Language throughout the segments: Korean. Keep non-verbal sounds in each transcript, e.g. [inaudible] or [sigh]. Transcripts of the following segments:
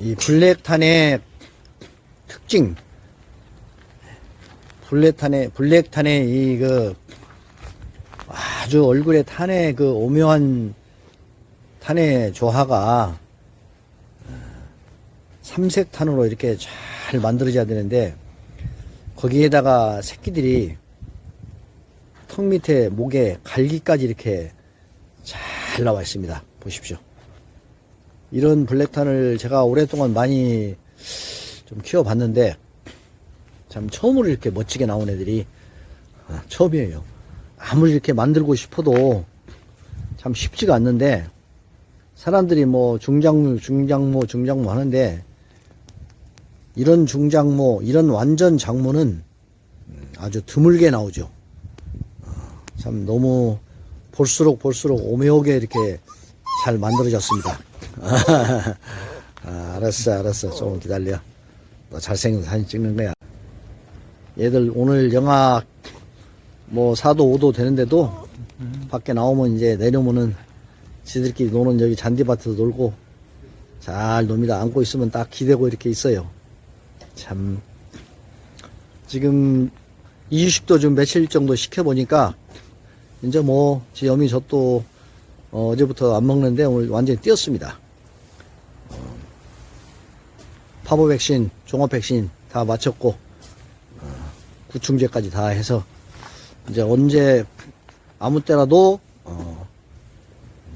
이 블랙탄의 특징, 블랙탄의, 블랙탄의 이 그, 아주 얼굴에 탄의 그 오묘한 탄의 조화가 어, 삼색탄으로 이렇게 잘 만들어져야 되는데, 거기에다가 새끼들이 턱 밑에 목에 갈기까지 이렇게 잘 나와 있습니다. 보십시오. 이런 블랙탄을 제가 오랫동안 많이 좀 키워봤는데 참 처음으로 이렇게 멋지게 나온 애들이 아, 처음이에요. 아무리 이렇게 만들고 싶어도 참 쉽지가 않는데 사람들이 뭐 중장모, 중장모, 중장모 하는데 이런 중장모, 이런 완전 장모는 음, 아주 드물게 나오죠. 어, 참 너무 볼수록 볼수록 오묘하게 이렇게 잘 만들어졌습니다. [laughs] 아, 알았어, 알았어. 조금 기다려. 너 잘생긴 사진 찍는 거야. 얘들 오늘 영하 뭐 4도, 5도 되는데도 밖에 나오면 이제 내려오면은 지들끼리 노는 여기 잔디밭에서 놀고 잘 놉니다. 안고 있으면 딱 기대고 이렇게 있어요. 참, 지금 이유식도 좀 며칠 정도 시켜보니까 이제 뭐, 지 염이 젖도 어, 어제부터 안 먹는데 오늘 완전히 뛰었습니다. 어, 파보 백신, 종합 백신 다 마쳤고, 어, 구충제까지 다 해서 이제 언제 아무 때라도 어,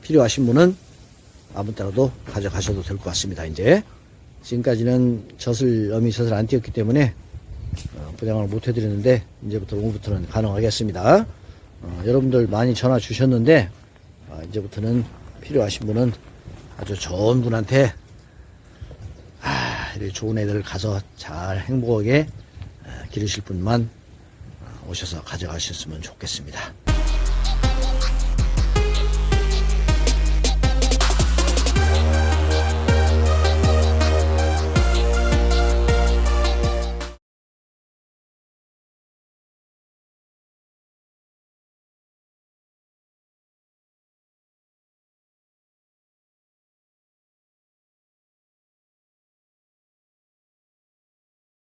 필요하신 분은 아무 때라도 가져가셔도 될 것 같습니다. 이제 지금까지는 젖을 염이 젖을 안 띄었기 때문에 어, 분양을 못 해드리는데 이제부터 오후부터는 가능하겠습니다. 어, 여러분들 많이 전화 주셨는데 아, 이제부터는 필요하신 분은 아주 좋은 분한테 아, 이렇게 좋은 애들 가서 잘 행복하게 아, 기르실 분만 아, 오셔서 가져가셨으면 좋겠습니다.